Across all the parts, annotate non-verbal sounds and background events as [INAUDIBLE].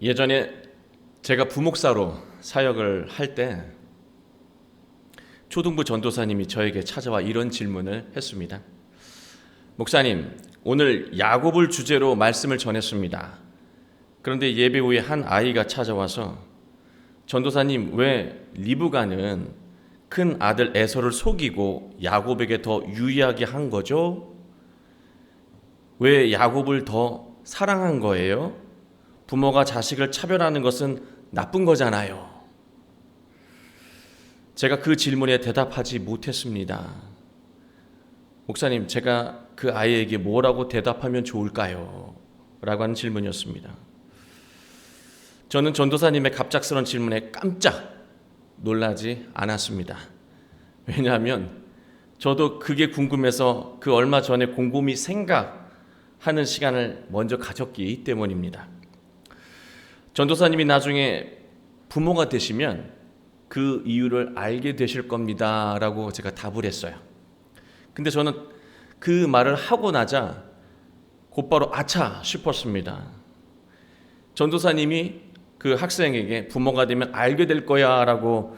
예전에 제가 부목사로 사역을 할 때 초등부 전도사님이 저에게 찾아와 이런 질문을 했습니다. 목사님, 오늘 야곱을 주제로 말씀을 전했습니다. 그런데 예배 후에 한 아이가 찾아와서 전도사님 왜 리브가는 큰 아들 에서를 속이고 야곱에게 더 유리하게 한 거죠? 왜 야곱을 더 사랑한 거예요? 부모가 자식을 차별하는 것은 나쁜 거잖아요. 제가 그 질문에 대답하지 못했습니다. 목사님, 제가 그 아이에게 뭐라고 대답하면 좋을까요? 라고 하는 질문이었습니다. 저는 전도사님의 갑작스러운 질문에 깜짝 놀라지 않았습니다. 왜냐하면 저도 그게 궁금해서 그 얼마 전에 곰곰이 생각하는 시간을 먼저 가졌기 때문입니다. 전도사님이 나중에 부모가 되시면 그 이유를 알게 되실 겁니다 라고 제가 답을 했어요. 근데 저는 그 말을 하고 나자 곧바로 아차 싶었습니다. 전도사님이 그 학생에게 부모가 되면 알게 될 거야 라고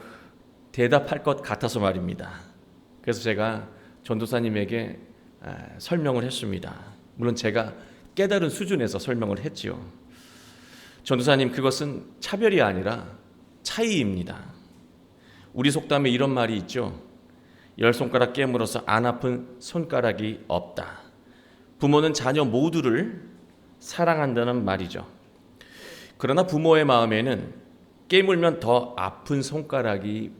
대답할 것 같아서 말입니다. 그래서 제가 전도사님에게 설명을 했습니다. 물론 제가 깨달은 수준에서 설명을 했지요. 전도사님 그것은 차별이 아니라 차이입니다. 우리 속담에 이런 말이 있죠. 열 손가락 깨물어서 안 아픈 손가락이 없다. 부모는 자녀 모두를 사랑한다는 말이죠. 그러나 부모의 마음에는 깨물면 더 아픈 손가락이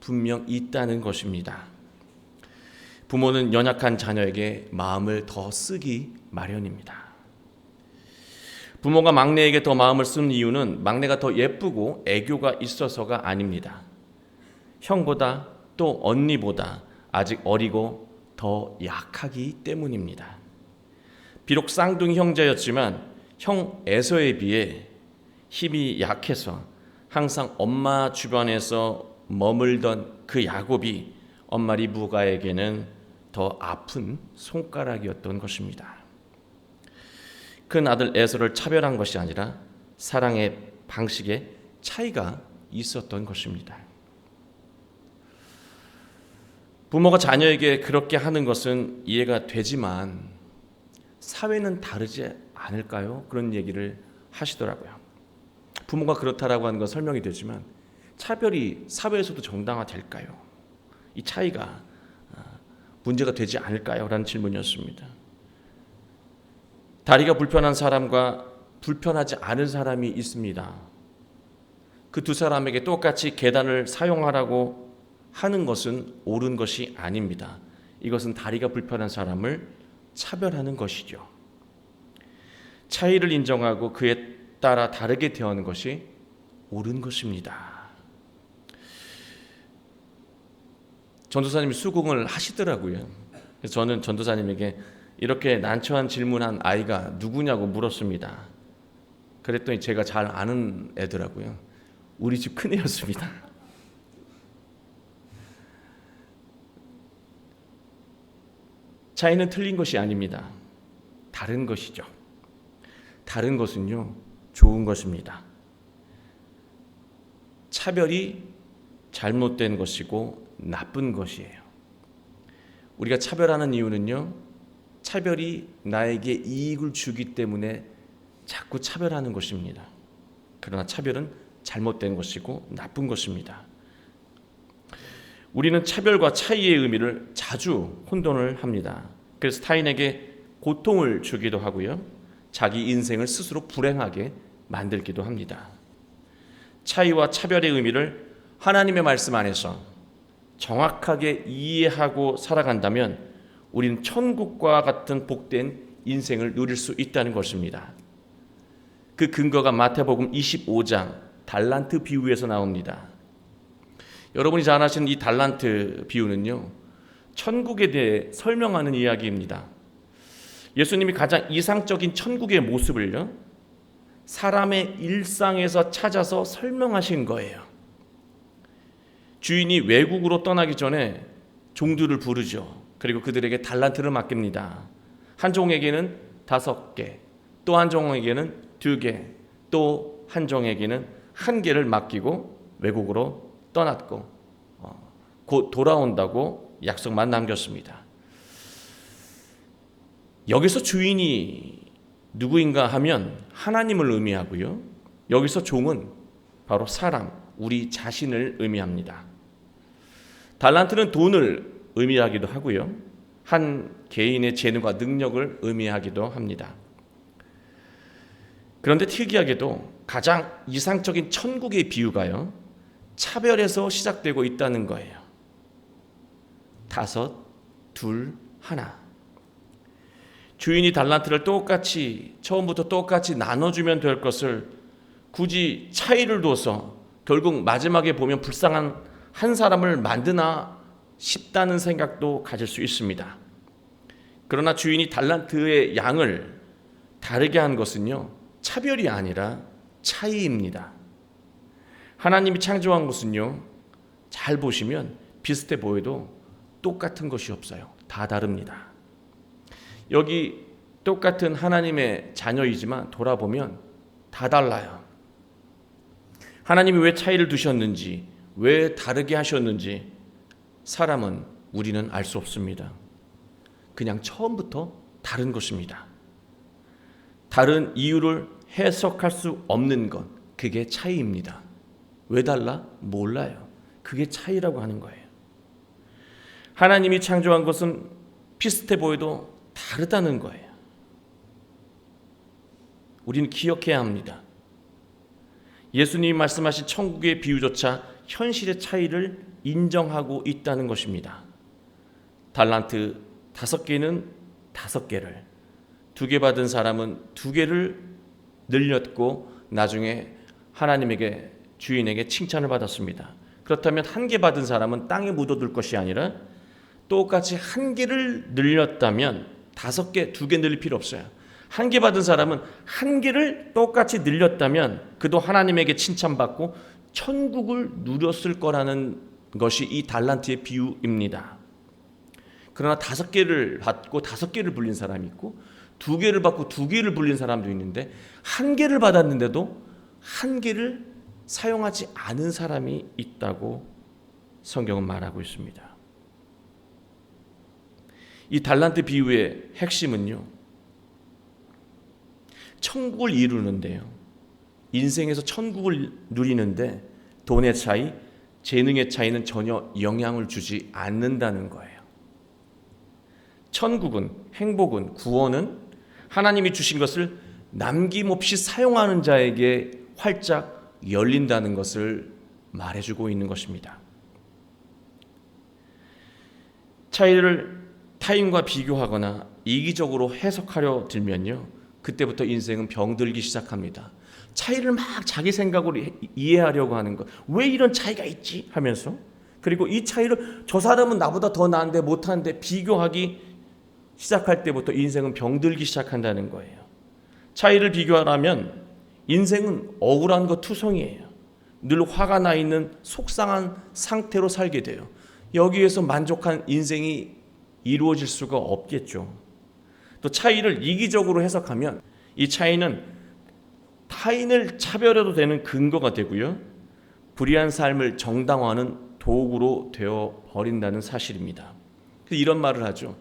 분명 있다는 것입니다. 부모는 연약한 자녀에게 마음을 더 쓰기 마련입니다. 부모가 막내에게 더 마음을 쓰는 이유는 막내가 더 예쁘고 애교가 있어서가 아닙니다. 형보다 또 언니보다 아직 어리고 더 약하기 때문입니다. 비록 쌍둥이 형제였지만 형 에서에 비해 힘이 약해서 항상 엄마 주변에서 머물던 그 야곱이 엄마 리브가에게는 더 아픈 손가락이었던 것입니다. 큰 아들 에서를 차별한 것이 아니라 사랑의 방식에 차이가 있었던 것입니다. 부모가 자녀에게 그렇게 하는 것은 이해가 되지만 사회는 다르지 않을까요? 그런 얘기를 하시더라고요. 부모가 그렇다라고 하는 건 설명이 되지만 차별이 사회에서도 정당화될까요? 이 차이가 아, 문제가 되지 않을까요? 라는 질문이었습니다. 다리가 불편한 사람과 불편하지 않은 사람이 있습니다. 그 두 사람에게 똑같이 계단을 사용하라고 하는 것은 옳은 것이 아닙니다. 이것은 다리가 불편한 사람을 차별하는 것이죠. 차이를 인정하고 그에 따라 다르게 대하는 것이 옳은 것입니다. 전도사님이 수긍을 하시더라고요. 그래서 저는 전도사님에게 이렇게 난처한 질문한 아이가 누구냐고 물었습니다. 그랬더니 제가 잘 아는 애더라고요. 우리 집 큰애였습니다. [LAUGHS] 차이는 틀린 것이 아닙니다. 다른 것이죠. 다른 것은요, 좋은 것입니다. 차별이 잘못된 것이고 나쁜 것이에요. 우리가 차별하는 이유는요, 차별이 나에게 이익을 주기 때문에 자꾸 차별하는 것입니다. 그러나 차별은 잘못된 것이고 나쁜 것입니다. 우리는 차별과 차이의 의미를 자주 혼돈을 합니다. 그래서 타인에게 고통을 주기도 하고요. 자기 인생을 스스로 불행하게 만들기도 합니다. 차이와 차별의 의미를 하나님의 말씀 안에서 정확하게 이해하고 살아간다면 우리는 천국과 같은 복된 인생을 누릴 수 있다는 것입니다. 그 근거가 마태복음 25장 달란트 비유에서 나옵니다. 여러분이 잘 아시는 이 달란트 비유는요, 천국에 대해 설명하는 이야기입니다. 예수님이 가장 이상적인 천국의 모습을요, 사람의 일상에서 찾아서 설명하신 거예요. 주인이 외국으로 떠나기 전에 종들을 부르죠. 그리고 그들에게 달란트를 맡깁니다. 한 종에게는 다섯 개, 또 한 종에게는 두 개, 또 한 종에게는 한 개를 맡기고 외국으로 떠났고 어, 곧 돌아온다고 약속만 남겼습니다. 여기서 주인이 누구인가 하면 하나님을 의미하고요. 여기서 종은 바로 사람, 우리 자신을 의미합니다. 달란트는 돈을 의미하기도 하고요. 한 개인의 재능과 능력을 의미하기도 합니다. 그런데 특이하게도 가장 이상적인 천국의 비유가요. 차별에서 시작되고 있다는 거예요. 다섯, 둘, 하나. 주인이 달란트를 똑같이 처음부터 똑같이 나눠주면 될 것을 굳이 차이를 둬서 결국 마지막에 보면 불쌍한 한 사람을 만드나 싶다는 생각도 가질 수 있습니다. 그러나 주인이 달란트의 양을 다르게 한 것은요, 차별이 아니라 차이입니다. 하나님이 창조한 것은요, 잘 보시면 비슷해 보여도 똑같은 것이 없어요. 다 다릅니다. 여기 똑같은 하나님의 자녀이지만 돌아보면 다 달라요. 하나님이 왜 차이를 두셨는지, 왜 다르게 하셨는지 사람은 우리는 알 수 없습니다. 그냥 처음부터 다른 것입니다. 다른 이유를 해석할 수 없는 것, 그게 차이입니다. 왜 달라? 몰라요. 그게 차이라고 하는 거예요. 하나님이 창조한 것은 비슷해 보여도 다르다는 거예요. 우리는 기억해야 합니다. 예수님이 말씀하신 천국의 비유조차 현실의 차이를 인정하고 있다는 것입니다. 달란트 다섯 개는 다섯 개를, 두 개 받은 사람은 두 개를 늘렸고 나중에 하나님에게 주인에게 칭찬을 받았습니다. 그렇다면 한 개 받은 사람은 땅에 묻어둘 것이 아니라 똑같이 한 개를 늘렸다면 다섯 개, 두 개 늘릴 필요 없어요. 한 개 받은 사람은 한 개를 똑같이 늘렸다면 그도 하나님에게 칭찬받고 천국을 누렸을 거라는 것이 이 달란트의 비유입니다. 그러나 다섯 개를 받고 다섯 개를 불린 사람이 있고 두 개를 받고 두 개를 불린 사람도 있는데 한 개를 받았는데도 한 개를 사용하지 않은 사람이 있다고 성경은 말하고 있습니다. 이 달란트 비유의 핵심은요. 천국을 이루는데요. 인생에서 천국을 누리는데 돈의 차이, 재능의 차이는 전혀 영향을 주지 않는다는 거예요. 천국은 행복은 구원은 하나님이 주신 것을 남김없이 사용하는 자에게 활짝 열린다는 것을 말해주고 있는 것입니다. 차이를 타인과 비교하거나 이기적으로 해석하려 들면요. 그때부터 인생은 병들기 시작합니다. 차이를 막 자기 생각으로 이해하려고 하는 것. 왜 이런 차이가 있지? 하면서 그리고 이 차이를 저 사람은 나보다 더 나은데 못하는데 비교하기 시작할 때부터 인생은 병들기 시작한다는 거예요. 차이를 비교하라면 인생은 억울한 것 투성이에요. 늘 화가 나 있는 속상한 상태로 살게 돼요. 여기에서 만족한 인생이 이루어질 수가 없겠죠. 또 차이를 이기적으로 해석하면 이 차이는 타인을 차별해도 되는 근거가 되고요. 불의한 삶을 정당화하는 도구로 되어 버린다는 사실입니다. 이런 말을 하죠.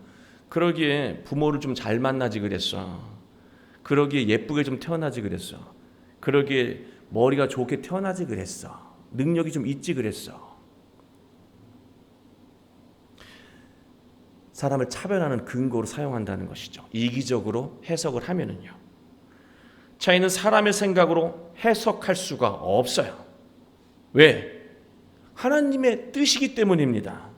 그러기에 부모를 좀 잘 만나지 그랬어. 그러기에 예쁘게 좀 태어나지 그랬어. 그러기에 머리가 좋게 태어나지 그랬어. 능력이 좀 있지 그랬어. 사람을 차별하는 근거로 사용한다는 것이죠. 이기적으로 해석을 하면은요. 차이는 사람의 생각으로 해석할 수가 없어요. 왜? 하나님의 뜻이기 때문입니다.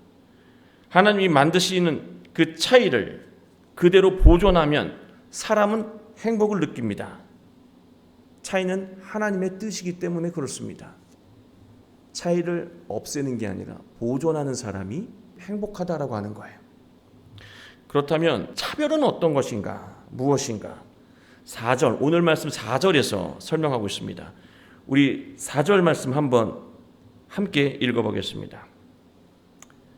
하나님이 만드시는 그 차이를 그대로 보존하면 사람은 행복을 느낍니다. 차이는 하나님의 뜻이기 때문에 그렇습니다. 차이를 없애는 게 아니라 보존하는 사람이 행복하다라고 하는 거예요. 그렇다면 차별은 어떤 것인가? 무엇인가? 4절 오늘 말씀 4절에서 설명하고 있습니다. 우리 4절 말씀 한번 함께 읽어보겠습니다.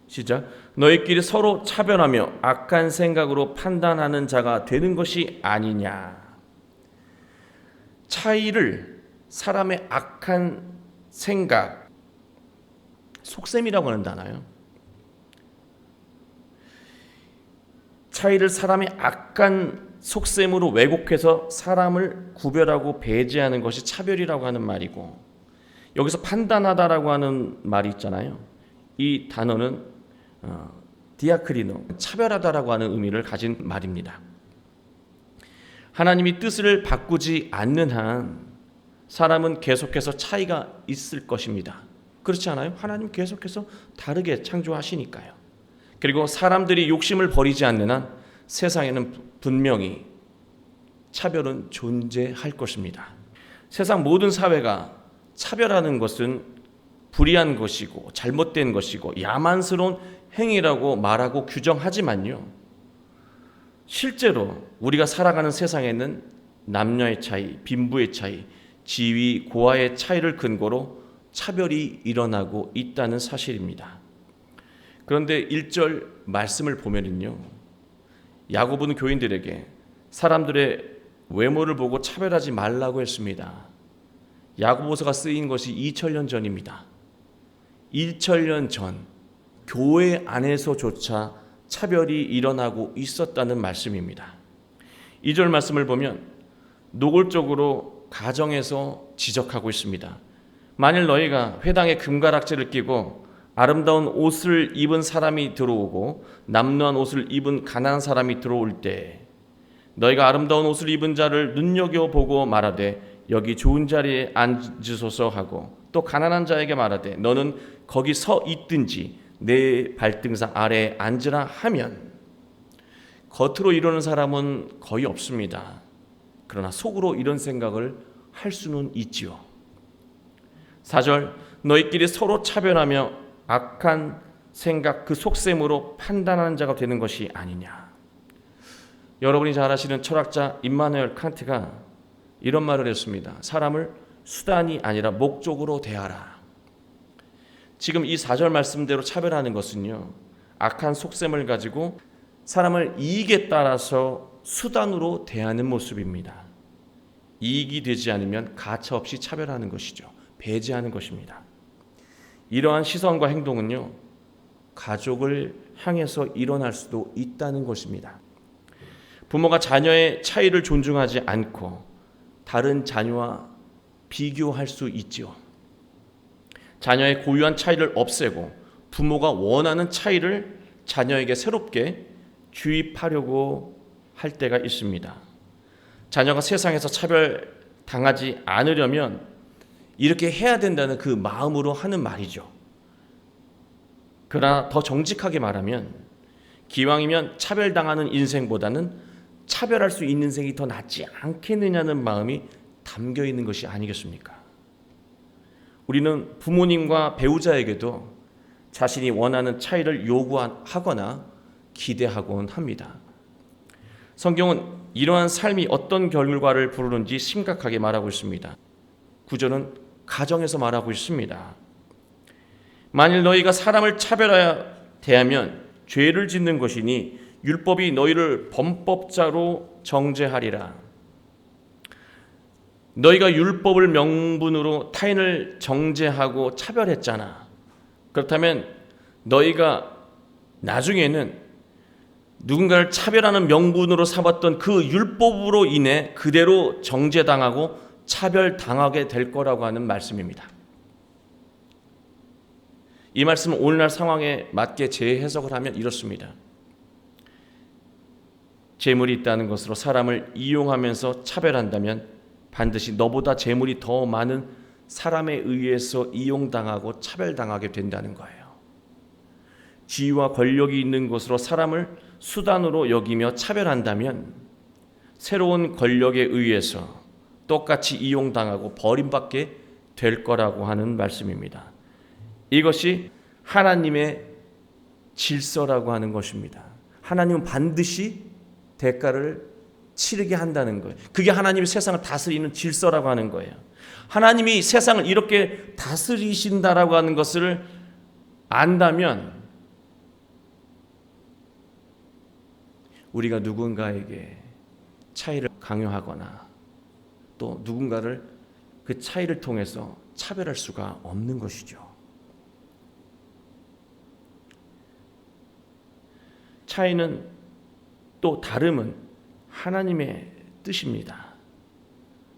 시작. 너희끼리 서로 차별하며 악한 생각으로 판단하는 자가 되는 것이 아니냐. 차이를 사람의 악한 생각, 속셈이라고 하는 단어요. 차이를 사람의 악한 속셈으로 왜곡해서 사람을 구별하고 배제하는 것이 차별이라고 하는 말이고 여기서 판단하다라고 하는 말이 있잖아요. 이 단어는 어, 디아크리노 차별하다라고 하는 의미를 가진 말입니다. 하나님이 뜻을 바꾸지 않는 한 사람은 계속해서 차이가 있을 것입니다. 그렇지 않아요? 하나님 계속해서 다르게 창조하시니까요. 그리고 사람들이 욕심을 버리지 않는 한 세상에는 분명히 차별은 존재할 것입니다. 세상 모든 사회가 차별하는 것은 불의한 것이고 잘못된 것이고 야만스러운 행위라고 말하고 규정하지만요. 실제로 우리가 살아가는 세상에는 남녀의 차이, 빈부의 차이, 지위, 고하의 차이를 근거로 차별이 일어나고 있다는 사실입니다. 그런데 1절 말씀을 보면은요. 야고보는 교인들에게 사람들의 외모를 보고 차별하지 말라고 했습니다. 야고보서가 쓰인 것이 2000년 전입니다. 2000년 전 교회 안에서조차 차별이 일어나고 있었다는 말씀입니다. 2절 말씀을 보면 노골적으로 가정에서 지적하고 있습니다. 만일 너희가 회당에 금가락지를 끼고 아름다운 옷을 입은 사람이 들어오고 남루한 옷을 입은 가난한 사람이 들어올 때 너희가 아름다운 옷을 입은 자를 눈여겨 보고 말하되 여기 좋은 자리에 앉으소서 하고 또 가난한 자에게 말하되 너는 거기 서 있든지 내 발등상 아래에 앉으라 하면 겉으로 이러는 사람은 거의 없습니다. 그러나 속으로 이런 생각을 할 수는 있지요. 4절 너희끼리 서로 차별하며 악한 생각 그 속셈으로 판단하는 자가 되는 것이 아니냐. 여러분이 잘 아시는 철학자 임마누엘 칸트가 이런 말을 했습니다. 사람을 수단이 아니라 목적으로 대하라. 지금 이 4절 말씀대로 차별하는 것은요. 악한 속셈을 가지고 사람을 이익에 따라서 수단으로 대하는 모습입니다. 이익이 되지 않으면 가차 없이 차별하는 것이죠. 배제하는 것입니다. 이러한 시선과 행동은요. 가족을 향해서 일어날 수도 있다는 것입니다. 부모가 자녀의 차이를 존중하지 않고 다른 자녀와 비교할 수 있지요. 자녀의 고유한 차이를 없애고 부모가 원하는 차이를 자녀에게 새롭게 주입하려고 할 때가 있습니다. 자녀가 세상에서 차별 당하지 않으려면 이렇게 해야 된다는 그 마음으로 하는 말이죠. 그러나 더 정직하게 말하면 기왕이면 차별당하는 인생보다는 차별할 수 있는 인생이 더 낫지 않겠느냐는 마음이 담겨 있는 것이 아니겠습니까? 우리는 부모님과 배우자에게도 자신이 원하는 차이를 요구하거나 기대하곤 합니다. 성경은 이러한 삶이 어떤 결과를 부르는지 심각하게 말하고 있습니다. 구절은 가정에서 말하고 있습니다. 만일 너희가 사람을 차별하여 대하면 죄를 짓는 것이니 율법이 너희를 범법자로 정죄하리라. 너희가 율법을 명분으로 타인을 정죄하고 차별했잖아. 그렇다면 너희가 나중에는 누군가를 차별하는 명분으로 삼았던 그 율법으로 인해 그대로 정죄당하고 차별 당하게 될 거라고 하는 말씀입니다. 이 말씀은 오늘날 상황에 맞게 재해석을 하면 이렇습니다. 재물이 있다는 것으로 사람을 이용하면서 차별한다면 반드시 너보다 재물이 더 많은 사람에 의해서 이용당하고 차별당하게 된다는 거예요. 지위와 권력이 있는 것으로 사람을 수단으로 여기며 차별한다면 새로운 권력에 의해서 똑같이 이용당하고 버림받게 될 거라고 하는 말씀입니다. 이것이 하나님의 질서라고 하는 것입니다. 하나님은 반드시 대가를 치르게 한다는 거예요. 그게 하나님이 세상을 다스리는 질서라고 하는 거예요. 하나님이 세상을 이렇게 다스리신다라고 하는 것을 안다면 우리가 누군가에게 차이를 강요하거나 또 누군가를 그 차이를 통해서 차별할 수가 없는 것이죠. 차이는 또 다름은 하나님의 뜻입니다.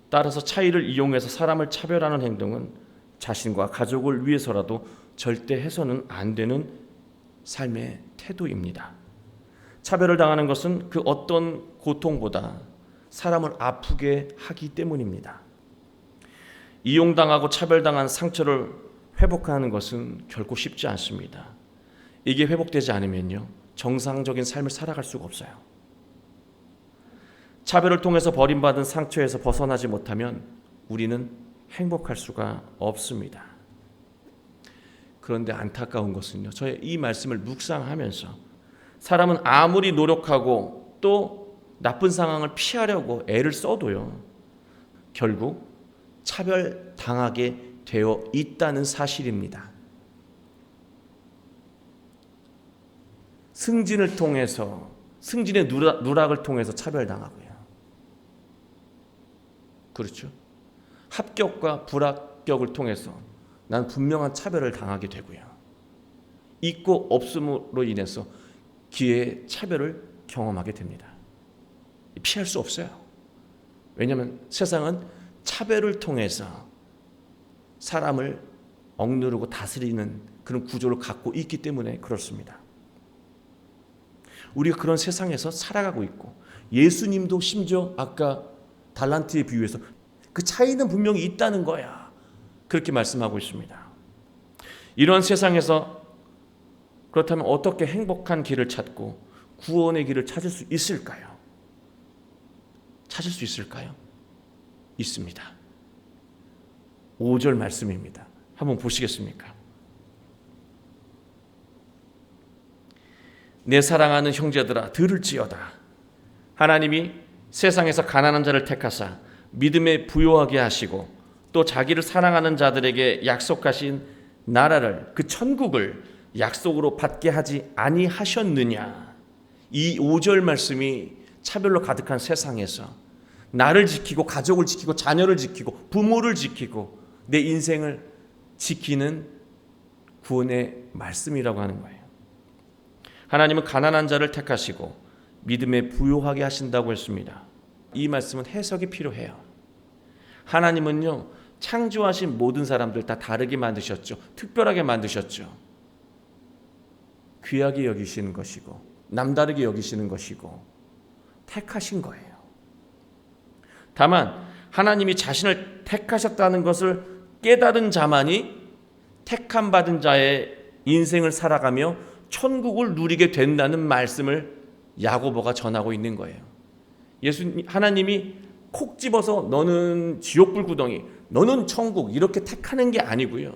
따라서 차이를 이용해서 사람을 차별하는 행동은 자신과 가족을 위해서라도 절대 해서는 안 되는 삶의 태도입니다. 차별을 당하는 것은 그 어떤 고통보다 사람을 아프게 하기 때문입니다. 이용당하고 차별당한 상처를 회복하는 것은 결코 쉽지 않습니다. 이게 회복되지 않으면요. 정상적인 삶을 살아갈 수가 없어요. 차별을 통해서 버림받은 상처에서 벗어나지 못하면 우리는 행복할 수가 없습니다. 그런데 안타까운 것은요. 저의 이 말씀을 묵상하면서 사람은 아무리 노력하고 또 나쁜 상황을 피하려고 애를 써도요. 결국 차별 당하게 되어 있다는 사실입니다. 승진을 통해서 승진의 누락, 누락 을 통해서 차별당하고요. 그렇죠? 합격과 불합격을 통해서 난 분명한 차별을 당하게 되고요. 있고 없음으로 인해서 기회의 차별을 경험하게 됩니다. 피할 수 없어요. 왜냐하면 세상은 차별을 통해서 사람을 억누르고 다스리는 그런 구조를 갖고 있기 때문에 그렇습니다. 우리가 그런 세상에서 살아가고 있고 예수님도 심지어 아까 달란트의 비유에서 그 차이는 분명히 있다는 거야. 그렇게 말씀하고 있습니다. 이런 세상에서 그렇다면 어떻게 행복한 길을 찾고 구원의 길을 찾을 수 있을까요? 찾을 수 있을까요? 있습니다. 5절 말씀입니다. 한번 보시겠습니까? 내 사랑하는 형제들아 들을지어다. 하나님이 세상에서 가난한 자를 택하사 믿음에 부요하게 하시고 또 자기를 사랑하는 자들에게 약속하신 나라를 그 천국을 약속으로 받게 하지 아니하셨느냐. 이 5절 말씀이 차별로 가득한 세상에서 나를 지키고 가족을 지키고 자녀를 지키고 부모를 지키고 내 인생을 지키는 구원의 말씀이라고 하는 거예요. 하나님은 가난한 자를 택하시고 믿음에 부요하게 하신다고 했습니다. 이 말씀은 해석이 필요해요. 하나님은요, 창조하신 모든 사람들 다 다르게 만드셨죠. 특별하게 만드셨죠. 귀하게 여기시는 것이고, 남다르게 여기시는 것이고, 택하신 거예요. 다만, 하나님이 자신을 택하셨다는 것을 깨달은 자만이 택함 받은 자의 인생을 살아가며 천국을 누리게 된다는 말씀을 야고보가 전하고 있는 거예요. 예수 하나님이 콕 집어서 너는 지옥불 구덩이, 너는 천국 이렇게 택하는 게 아니고요.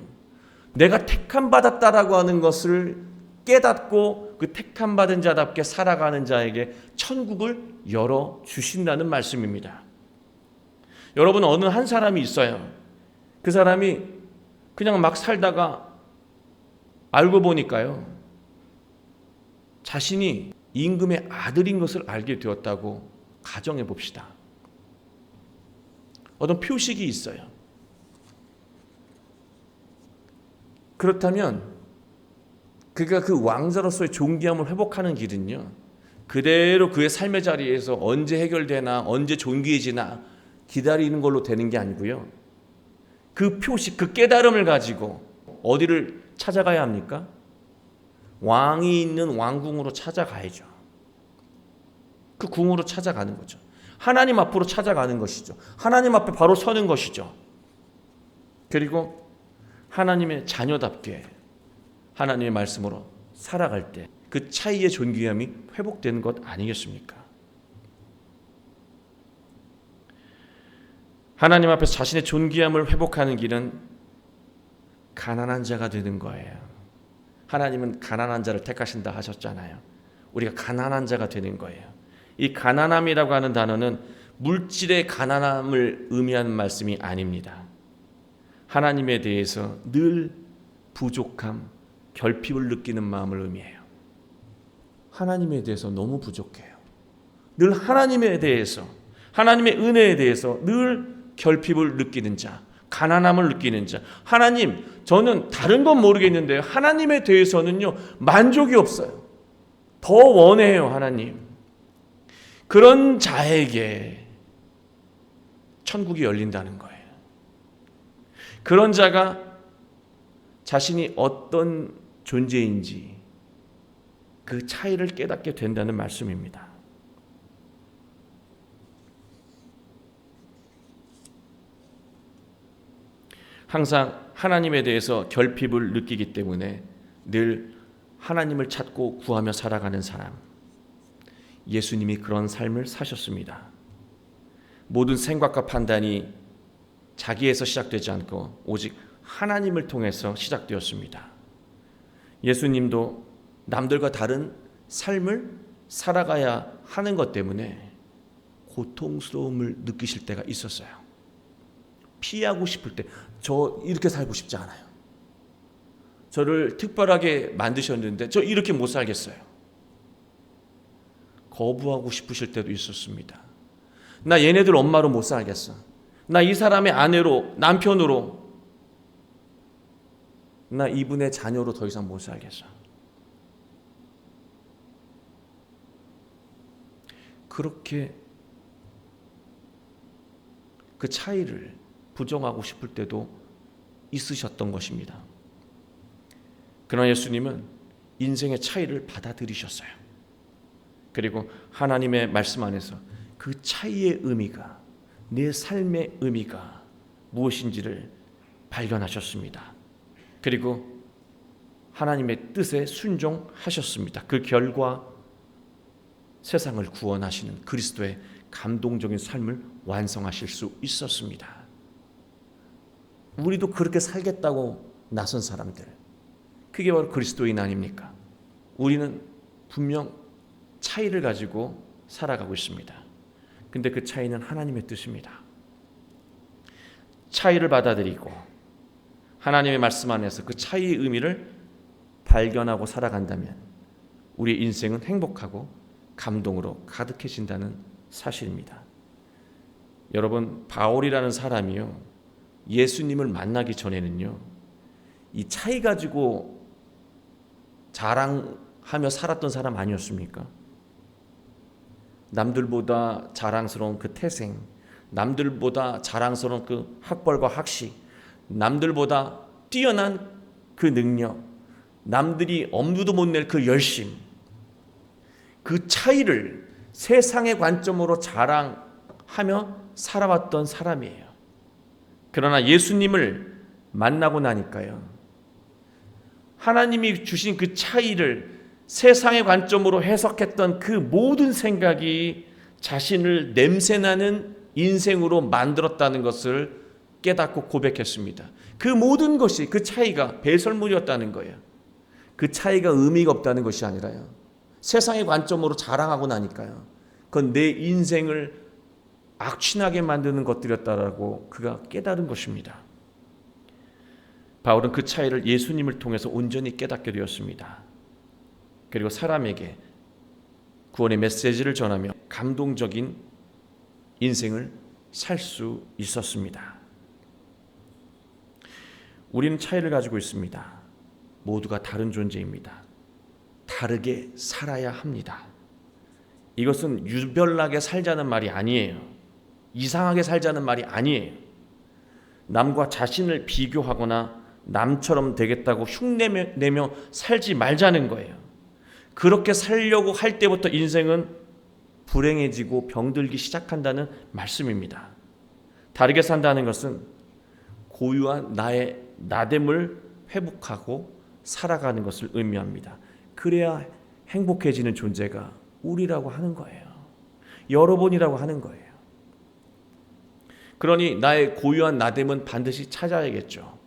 내가 택함 받았다라고 하는 것을 깨닫고 그 택함 받은 자답게 살아가는 자에게 천국을 열어 주신다는 말씀입니다. 여러분 어느 한 사람이 있어요. 그 사람이 그냥 막 살다가 알고 보니까요. 자신이 임금의 아들인 것을 알게 되었다고 가정해 봅시다. 어떤 표식이 있어요. 그렇다면 그가 그 왕자로서의 존귀함을 회복하는 길은요. 그대로 그의 삶의 자리에서 언제 해결되나 언제 존귀해지나 기다리는 걸로 되는 게 아니고요. 그 표식, 그 깨달음을 가지고 어디를 찾아가야 합니까? 왕이 있는 왕궁으로 찾아가야죠. 그 궁으로 찾아가는 거죠. 하나님 앞으로 찾아가는 것이죠. 하나님 앞에 바로 서는 것이죠. 그리고 하나님의 자녀답게 하나님의 말씀으로 살아갈 때 그 차이의 존귀함이 회복되는 것 아니겠습니까? 하나님 앞에서 자신의 존귀함을 회복하는 길은 가난한 자가 되는 거예요. 하나님은 가난한 자를 택하신다 하셨잖아요. 우리가 가난한 자가 되는 거예요. 이 가난함이라고 하는 단어는 물질의 가난함을 의미하는 말씀이 아닙니다. 하나님에 대해서 늘 부족함, 결핍을 느끼는 마음을 의미해요. 하나님에 대해서 너무 부족해요. 늘 하나님에 대해서, 하나님의 은혜에 대해서 늘 결핍을 느끼는 자, 가난함을 느끼는 자. 하나님, 저는 다른 건 모르겠는데요. 하나님에 대해서는요, 만족이 없어요. 더 원해요, 하나님. 그런 자에게 천국이 열린다는 거예요. 그런 자가 자신이 어떤 존재인지 그 차이를 깨닫게 된다는 말씀입니다. 항상 하나님에 대해서 결핍을 느끼기 때문에 늘 하나님을 찾고 구하며 살아가는 사람. 예수님이 그런 삶을 사셨습니다. 모든 생각과 판단이 자기에서 시작되지 않고 오직 하나님을 통해서 시작되었습니다. 예수님도 남들과 다른 삶을 살아가야 하는 것 때문에 고통스러움을 느끼실 때가 있었어요. 피하고 싶을 때, 저 이렇게 살고 싶지 않아요. 저를 특별하게 만드셨는데, 저 이렇게 못 살겠어요. 거부하고 싶으실 때도 있었습니다. 나 얘네들 엄마로 못 살겠어. 나 이 사람의 아내로, 남편으로, 나 이분의 자녀로 더 이상 못 살겠어. 그렇게 그 차이를 부정하고 싶을 때도 있으셨던 것입니다. 그러나 예수님은 인생의 차이를 받아들이셨어요. 그리고 하나님의 말씀 안에서 그 차이의 의미가 내 삶의 의미가 무엇인지를 발견하셨습니다. 그리고 하나님의 뜻에 순종하셨습니다. 그 결과 세상을 구원하시는 그리스도의 감동적인 삶을 완성하실 수 있었습니다. 우리도 그렇게 살겠다고 나선 사람들. 그게 바로 그리스도인 아닙니까? 우리는 분명 차이를 가지고 살아가고 있습니다. 근데 그 차이는 하나님의 뜻입니다. 차이를 받아들이고 하나님의 말씀 안에서 그 차이의 의미를 발견하고 살아간다면 우리 인생은 행복하고 감동으로 가득해진다는 사실입니다. 여러분 바울이라는 사람이요 예수님을 만나기 전에는요 이 차이 가지고 자랑하며 살았던 사람 아니었습니까? 남들보다 자랑스러운 그 태생, 남들보다 자랑스러운 그 학벌과 학식, 남들보다 뛰어난 그 능력, 남들이 엄두도 못 낼 그 열심, 그 차이를 세상의 관점으로 자랑하며 살아왔던 사람이에요. 그러나 예수님을 만나고 나니까요. 하나님이 주신 그 차이를 세상의 관점으로 해석했던 그 모든 생각이 자신을 냄새나는 인생으로 만들었다는 것을 깨닫고 고백했습니다. 그 모든 것이 그 차이가 배설물이었다는 거예요. 그 차이가 의미가 없다는 것이 아니라요. 세상의 관점으로 자랑하고 나니까요. 그건 내 인생을 악취나게 만드는 것들이었다라고 그가 깨달은 것입니다. 바울은 그 차이를 예수님을 통해서 온전히 깨닫게 되었습니다. 그리고 사람에게 구원의 메시지를 전하며 감동적인 인생을 살 수 있었습니다. 우리는 차이를 가지고 있습니다. 모두가 다른 존재입니다. 다르게 살아야 합니다. 이것은 유별나게 살자는 말이 아니에요. 이상하게 살자는 말이 아니에요. 남과 자신을 비교하거나 남처럼 되겠다고 흉내내며 살지 말자는 거예요. 그렇게 살려고 할 때부터 인생은 불행해지고 병들기 시작한다는 말씀입니다. 다르게 산다는 것은 고유한 나의 나됨을 회복하고 살아가는 것을 의미합니다. 그래야 행복해지는 존재가 우리라고 하는 거예요. 여러분이라고 하는 거예요. 그러니 나의 고유한 나됨은 반드시 찾아야겠죠.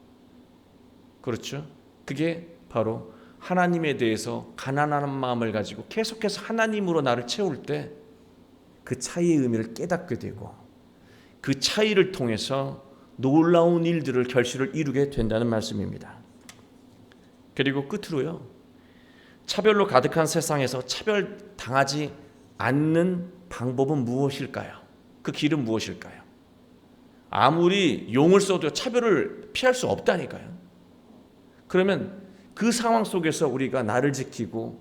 그렇죠? 그게 바로 하나님에 대해서 가난한 마음을 가지고 계속해서 하나님으로 나를 채울 때 그 차이의 의미를 깨닫게 되고 그 차이를 통해서 놀라운 일들을 결실을 이루게 된다는 말씀입니다. 그리고 끝으로요. 차별로 가득한 세상에서 차별 당하지 않는 방법은 무엇일까요? 그 길은 무엇일까요? 아무리 용을 써도 차별을 피할 수 없다니까요. 그러면 그 상황 속에서 우리가 나를 지키고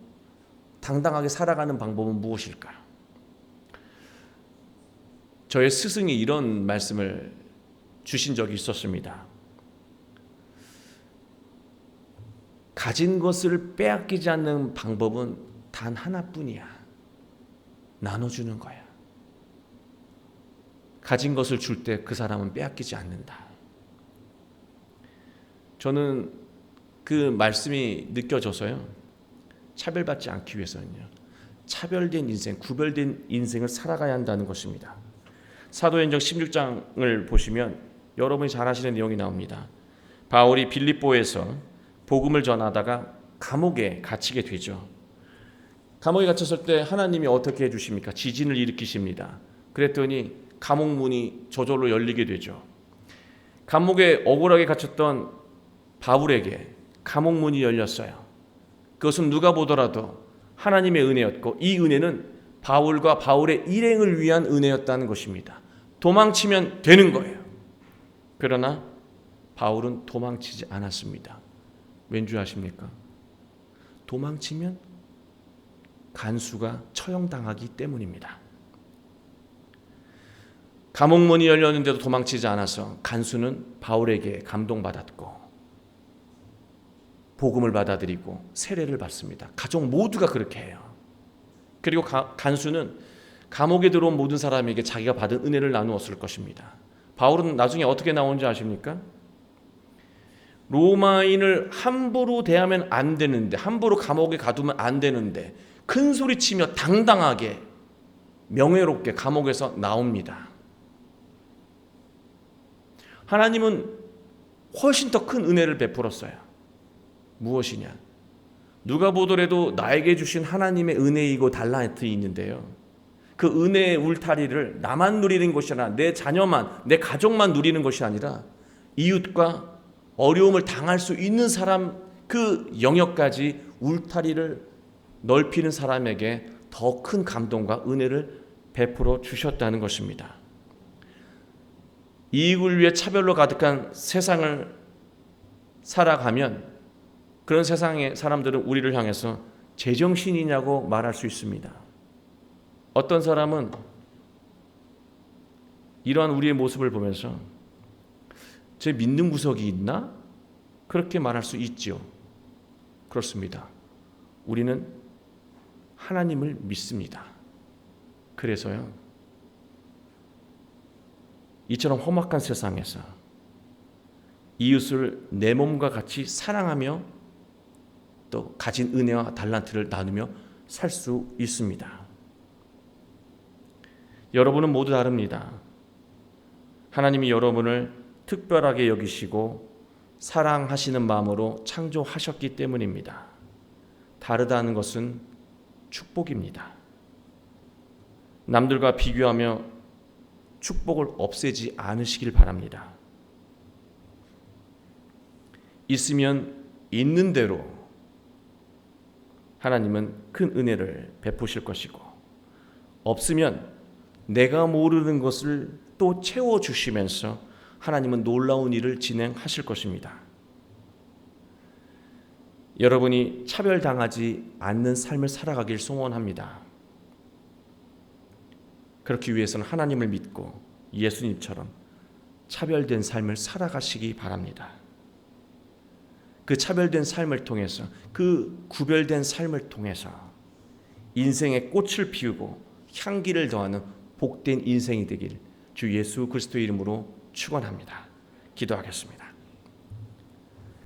당당하게 살아가는 방법은 무엇일까요? 저의 스승이 이런 말씀을 주신 적이 있었습니다. 가진 것을 빼앗기지 않는 방법은 단 하나뿐이야. 나눠주는 거야. 가진 것을 줄 때 그 사람은 빼앗기지 않는다. 저는 그 말씀이 느껴져서요. 차별받지 않기 위해서는요. 차별된 인생, 구별된 인생을 살아가야 한다는 것입니다. 사도행전 16장을 보시면 여러분이 잘 아시는 내용이 나옵니다. 바울이 빌립보에서 복음을 전하다가 감옥에 갇히게 되죠. 감옥에 갇혔을 때 하나님이 어떻게 해주십니까? 지진을 일으키십니다. 그랬더니 감옥 문이 저절로 열리게 되죠. 감옥에 억울하게 갇혔던 바울에게 감옥 문이 열렸어요. 그것은 누가 보더라도 하나님의 은혜였고 이 은혜는 바울과 바울의 일행을 위한 은혜였다는 것입니다. 도망치면 되는 거예요. 그러나 바울은 도망치지 않았습니다. 왠줄 아십니까? 도망치면 간수가 처형당하기 때문입니다. 감옥문이 열렸는데도 도망치지 않아서 간수는 바울에게 감동받았고 복음을 받아들이고 세례를 받습니다. 가족 모두가 그렇게 해요. 그리고 가, 간수는 감옥에 들어온 모든 사람에게 자기가 받은 은혜를 나누었을 것입니다. 바울은 나중에 어떻게 나온지 아십니까? 로마인을 함부로 대하면 안 되는데 함부로 감옥에 가두면 안 되는데 큰 소리 치며 당당하게 명예롭게 감옥에서 나옵니다. 하나님은 훨씬 더 큰 은혜를 베풀었어요. 무엇이냐? 누가 보더라도 나에게 주신 하나님의 은혜이고 달란트 있는데요. 그 은혜의 울타리를 나만 누리는 것이 아니라 내 자녀만, 내 가족만 누리는 것이 아니라 이웃과 어려움을 당할 수 있는 사람 그 영역까지 울타리를 넓히는 사람에게 더 큰 감동과 은혜를 베풀어 주셨다는 것입니다. 이익을 위해 차별로 가득한 세상을 살아가면 그런 세상의 사람들은 우리를 향해서 제정신이냐고 말할 수 있습니다. 어떤 사람은 이러한 우리의 모습을 보면서 제 믿는 구석이 있나? 그렇게 말할 수 있지요. 그렇습니다. 우리는 하나님을 믿습니다. 그래서요. 이처럼 험악한 세상에서 이웃을 내 몸과 같이 사랑하며 또 가진 은혜와 달란트를 나누며 살 수 있습니다. 여러분은 모두 다릅니다. 하나님이 여러분을 특별하게 여기시고 사랑하시는 마음으로 창조하셨기 때문입니다. 다르다는 것은 축복입니다. 남들과 비교하며 축복을 없애지 않으시길 바랍니다. 있으면 있는 대로 하나님은 큰 은혜를 베푸실 것이고 없으면 내가 모르는 것을 또 채워 주시면서 하나님은 놀라운 일을 진행하실 것입니다. 여러분이 차별당하지 않는 삶을 살아가길 소원합니다. 그렇기 위해서는 하나님을 믿고 예수님처럼 차별된 삶을 살아가시기 바랍니다. 그 차별된 삶을 통해서 그 구별된 삶을 통해서 인생의 꽃을 피우고 향기를 더하는 복된 인생이 되길 주 예수 그리스도 이름으로 축원합니다. 기도하겠습니다.